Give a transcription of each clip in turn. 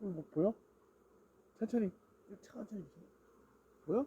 뭐 보여? 천천히 천천히 보여?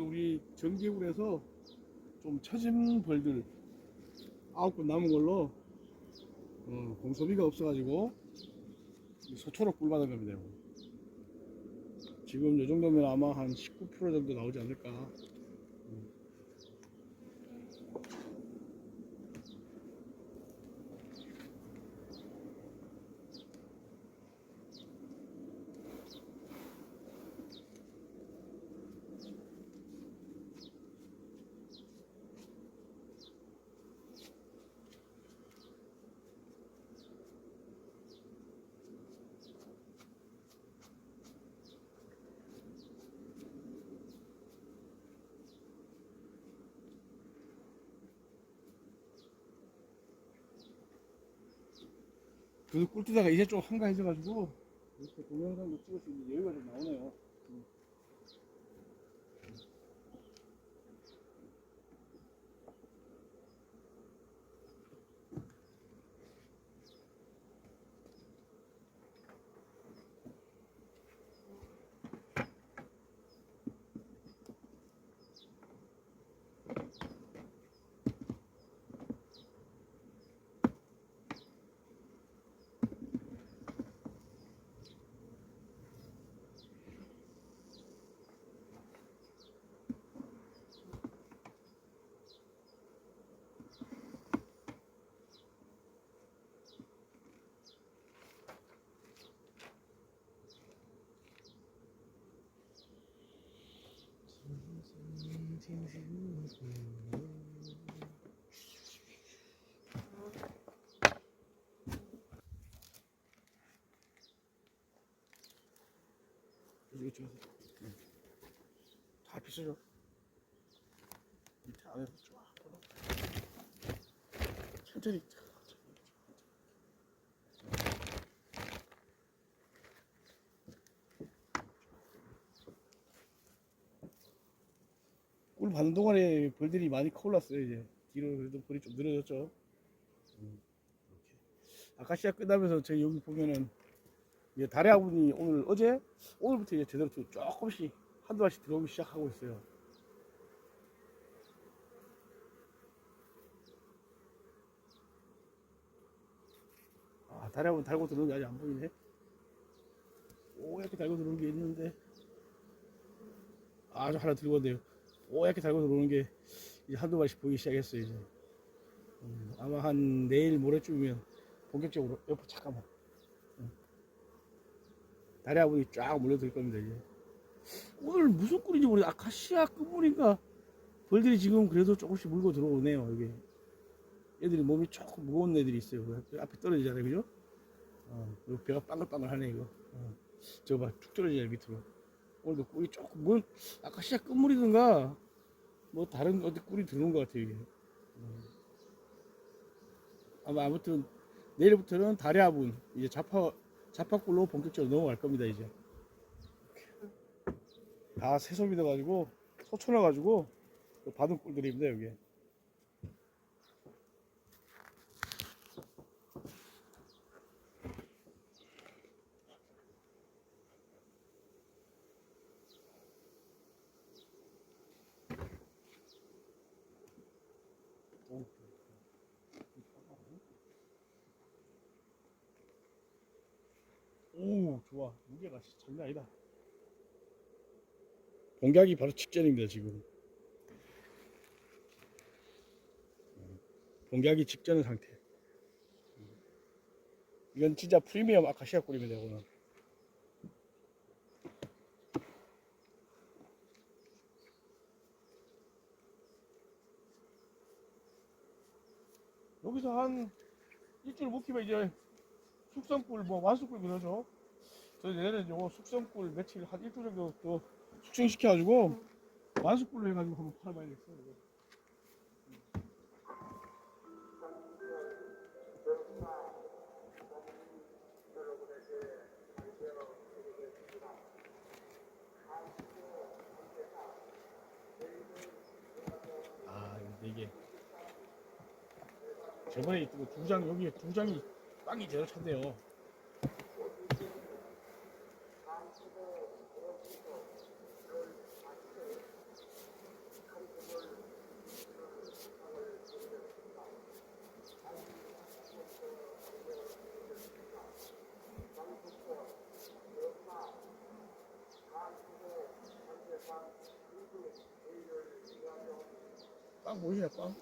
우리 전개굴에서 좀 처진 벌들 아홉 건 남은 걸로 어, 공소비가 없어가지고 이 소초로 꿀 받은 겁니다. 지금 이 정도면 아마 한 19% 정도 나오지 않을까. 그 꿀뜨다가 이제 좀 한가해져가지고 이렇게 동영상도 찍을 수 있는 여유가 좀 나오네요. 음. 이거 좀다 비싸죠. 밑에 안에서 쫙. 천천히. 꿀 받는 동안에 벌들이 많이 커올랐어요 이제 뒤로 그래도 벌이 좀 늘어졌죠. 음. 아카시아 끝나면서 저희 여기 보면은 이제 달의 아군이 오늘 어제 오늘부터 이제 제대로 좀 조금씩 한두 알씩 들어오기 시작하고 있어요. 아 달의 아군 달고 들어오는 게 아직 안 보이네. 오 이렇게 달고 들어오는 게 있는데 아주 하나 들고 왔네요. 오 이렇게 달고 들어오는 게 이제 한두 마리씩 보이기 시작했어요 이제. 음, 아마 한 내일 모레쯤이면 본격적으로 옆에 잠깐만. 다리 아버지 쫙 몰려들 겁니다 이제. 오늘 무슨 꿀인지 모르겠 아카시아 끝물인가? 벌들이 지금 그래도 조금씩 물고 들어오네요 여기 애들이 몸이 조금 무거운 애들이 있어요. 그 앞에 떨어지잖아요 그죠? 어, 그리고 배가 빵글빵글하네 이거. 어, 저거 봐 툭 떨어지잖아요 밑으로. 오늘도 꿀이 조금 뭐 아카시아 끝물이든가 뭐 다른 어디 꿀이 들어오는 것 같아요 이게. 어. 아마 아무튼 내일부터는 다리 아분 이제 자파 자파꿀로 본격적으로 넘어갈 겁니다 이제. 다 세소비 돼 가지고 소천해 가지고 받은 꿀들입니다 여기 오 좋아. 무게가 장난 아니다. 공격이 바로 직전입니다 지금. 공격이 직전의 상태. 이건 진짜 프리미엄 아카시아 꿀입니다 이거는. 여기서 한 일주일 못 키면 이제 숙성꿀 뭐 완숙꿀 그러죠. 저희 내년에 요거 숙성꿀 며칠 한 일주일 정도 또 숙성시켜가지고 완숙꿀로 해가지고 한번 팔아봐야 겠어요. 이거. 아 개. 저번에 두 장 여기 두 장이 빵이 제일 찼네요. 빵 보이시나 빵?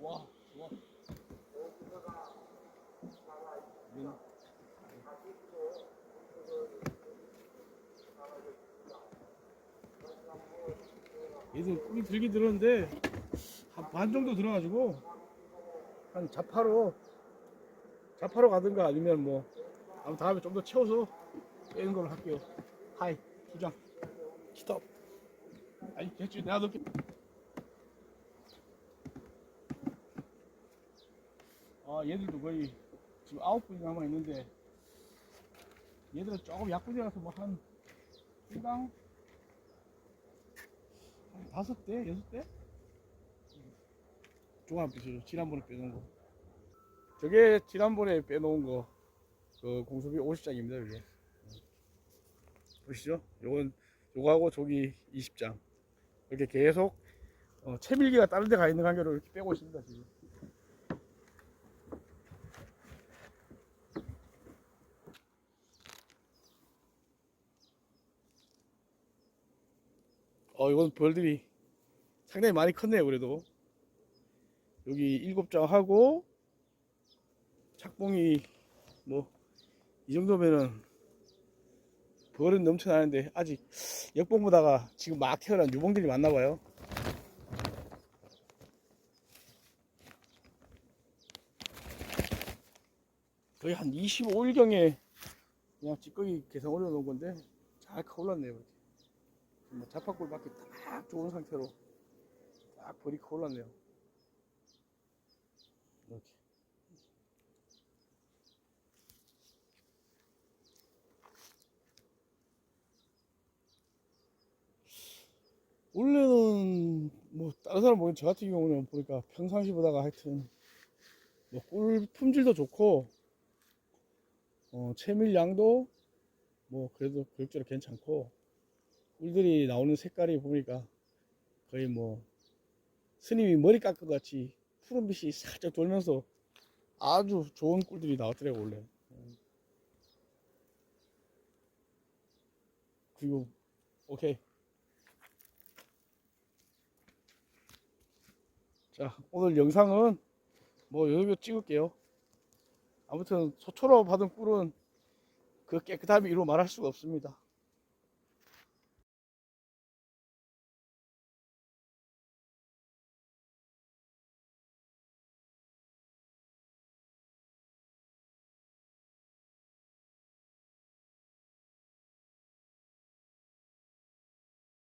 와, 좋아. 음. 얘들 꿀이 들긴 들었는데 한 반 정도 들어가지고 한 자파로 자파로 가든가 아니면 뭐 아무 다음에 좀 더 채워서 빼는 걸로 할게요. 하이 두장 스톱. 아니 됐지 내가 넣게. 아 얘들도 거의 지금 아홉 분이 남아 있는데 얘들은 조금 약분이라서 뭐 한 일당 한 다섯 대 여섯 대? 종합 비죠 지난번에 빼놓은 거. 저게 지난번에 빼놓은 거 그 공수비 50장입니다 이게 보시죠? 요건 요거하고 저기 20장. 이렇게 계속 어, 채밀기가 다른 데 가 있는 관계로 이렇게 빼고 있습니다 지금 어, 이건 벌들이 상당히 많이 컸네요, 그래도. 여기 일곱 장 하고, 착봉이 뭐, 이 정도면은 벌은 넘쳐나는데, 아직 역봉 보다가 지금 막 태어난 유봉들이 많나 봐요. 거의 한 25일경에 그냥 찌꺼기 개성 올려놓은 건데, 잘 커올랐네요. 뭐 자파골 밖에 딱 좋은 상태로 딱커 올랐네요. 이렇게. 원래는 뭐 다른 사람 보면 저 같은 경우는 보니까 평상시보다가 하여튼 뭐 꿀 품질도 좋고 어 채밀량도 뭐 그래도 그럭저럭 괜찮고 꿀들이 나오는 색깔이 보니까 거의 뭐 스님이 머리 깎은 것 같이 푸른빛이 살짝 돌면서 아주 좋은 꿀들이 나왔더라고 원래. 그리고 오케이. 자 오늘 영상은 뭐 여기서 찍을게요. 아무튼 소초로 받은 꿀은 그 깨끗함이 이루 말할 수가 없습니다